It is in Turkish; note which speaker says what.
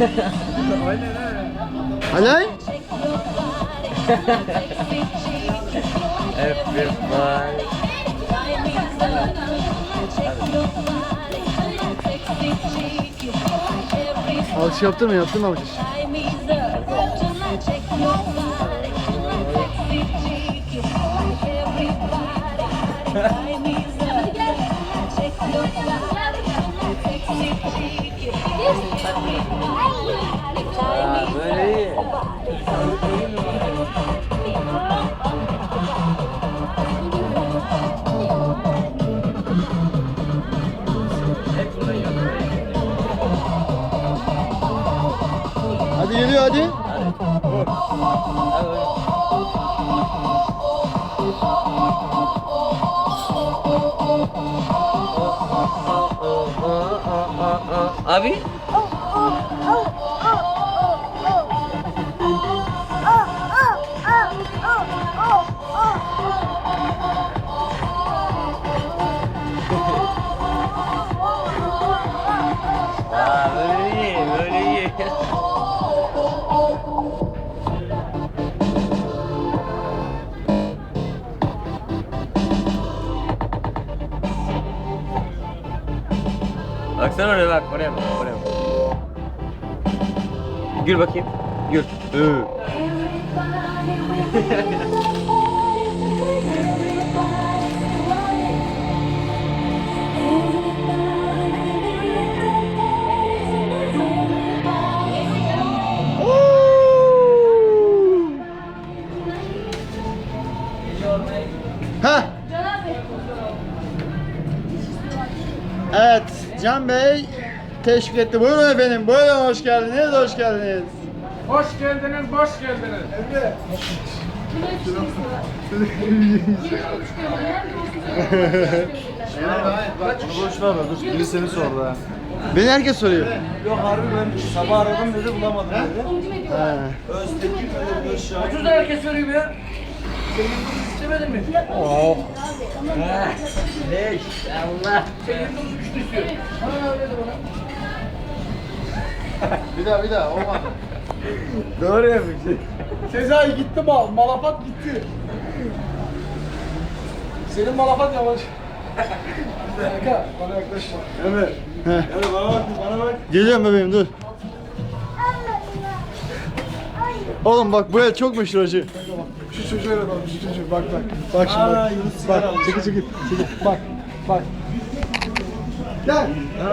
Speaker 1: Aynen.
Speaker 2: Alay?
Speaker 3: Everybody.
Speaker 2: Alkış yaptırma yaptırma alkış.
Speaker 3: Aa,
Speaker 2: Hadi geliyor hadi.
Speaker 3: Abi Aa, böyle iyi, böyle iyi. Baksana oraya bak, oraya bak, oraya bak. Gül bakayım. Gül. Hı.
Speaker 2: Ha. Evet, Can Bey teşvik etti. Buyurun efendim, buyurun hoş geldiniz, hoş geldiniz.
Speaker 1: Hoş geldiniz, hoş geldiniz. Emre.
Speaker 4: Boş ver dur. Biri seni sordu ha.
Speaker 2: Beni herkes soruyor.
Speaker 4: Yok harbi ben sabah aradım dedi bulamadım dedi.
Speaker 2: Ha.
Speaker 4: Öztekin.
Speaker 1: 30 da herkes söylüyor ya. Sen yıldız istemedin mi?
Speaker 2: Oh.
Speaker 3: Beş. Allah.
Speaker 2: Bir daha, bir daha, olmadı.
Speaker 4: Doğru yapmış.
Speaker 1: Sezai gitti mal, malafat gitti. Senin malafat yavaş. Kanka bana yaklaşma.
Speaker 4: Evet.
Speaker 2: Heh.
Speaker 4: Evet bana bak bana bak.
Speaker 2: Geliyorum bebeğim, dur. Oğlum bak bu el çok meşhur acı.
Speaker 1: Şu çocuğa bak, şu çocuğa bak bak. Bak şimdi bak. Bak, çekil çekil. çekil. Bak, bak. Gel.